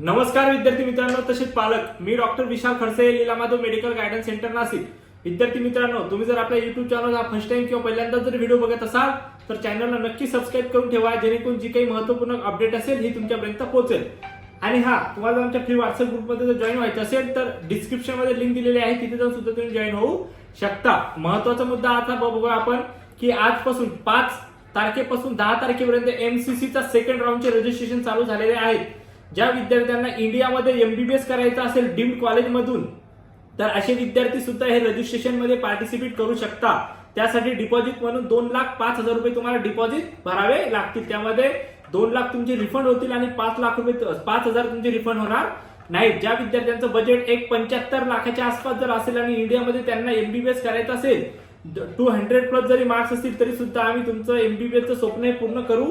नमस्कार विद्यार्थी मित्रांनो तसेच पालक मी doctor Vishal Khadse Leelamadhav medical guidance centre Nashik. विद्यार्थी मित्रांनो तुम्ही जर आपल्या युट्यूब चॅनल हा फर्स्ट टाइम किंवा पहिल्यांदा जर व्हिडिओ बघत असाल तर चॅनलला नक्की सबस्क्राईब करून ठेवा जेणेकरून जी काही महत्त्वपूर्ण अपडेट असेल ही तुमच्यापर्यंत पोहोचेल. आणि हा तुम्हाला आमच्या फ्री व्हॉट्सअप ग्रुपमध्ये जर जॉईन व्हायचं असेल तर डिस्क्रिप्शनमध्ये लिंक दिलेली आहे तिथे जाऊन सुद्धा तुम्ही जॉईन होऊ शकता. महत्त्वाचा मुद्दा आता बघूया आपण की आजपासून पाच तारखेपासून दहा तारखेपर्यंत एमसीसीचा सेकंड राऊंडचे रजिस्ट्रेशन चालू झालेले आहेत. ज्या विद्यार्थ्यांना इंडियामध्ये एमबीबीएस करायचं असेल डीम्ड कॉलेजमधून तर असे विद्यार्थी सुद्धा हे रजिस्ट्रेशनमध्ये पार्टिसिपेट करू शकता. त्यासाठी डिपॉझिट म्हणून दोन लाख पाच हजार रुपये तुम्हाला डिपॉझिट भरावे लागतील. त्यामध्ये दोन लाख तुमचे रिफंड होतील आणि पाच लाख रुपये पाच हजार तुमचे रिफंड होणार नाही ज्या विद्यार्थ्यांचं बजेट एक पंच्याहत्तर लाखाच्या आसपास जर असेल आणि इंडियामध्ये त्यांना एमबीबीएस करायचं असेल टू हंड्रेड प्लस जरी मार्क्स असतील तरी सुद्धा आम्ही तुमचं एमबीबीएसचं स्वप्न हे पूर्ण करू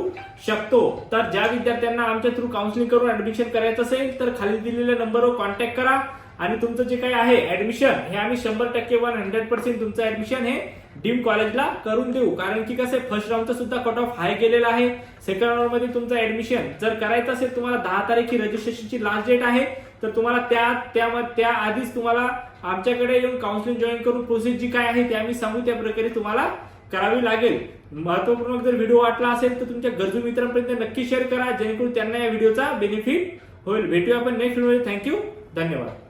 शकतो. तर ज्या विद्यार्थ्यांना आमच्या थ्रू काउन्सिलिंग करून ऍडमिशन करायचं असेल तर खाली दिलेल्या नंबरवर कॉन्टॅक्ट करा. आणि तुमचं जे काही आहे ऍडमिशन हे आम्ही शंभर टक्के वन हंड्रेड पर्सेंट तुमचं ऍडमिशन हे डीम कॉलेजला करून देऊ. कारण की कसं फर्स्ट राऊंडचा सुद्धा कट ऑफ हाय गेलेला आहे. सेकंड राऊंडमध्ये तुमचं ऍडमिशन जर करायचं असेल तुम्हाला दहा तारीख रजिस्ट्रेशनची लास्ट डेट आहे तर तुम्हाला त्या त्या त्या आधीच तुम्हाला आमच्याकडे येऊन काउन्सिलिंग जॉईन करून प्रोसेस जी काय आहे ते आम्ही सांगू. त्या प्रकारे तुम्हाला करावी लागेल. महत्त्वपूर्ण जर व्हिडिओ वाटला असेल तर तुमच्या गरजू मित्रांपर्यंत नक्की शेअर करा. जेणेकरून त्यांना या व्हिडिओचा बेनिफिट होईल. भेटूया आपण नेक्स्ट व्हिडिओ थँक्यू धन्यवाद.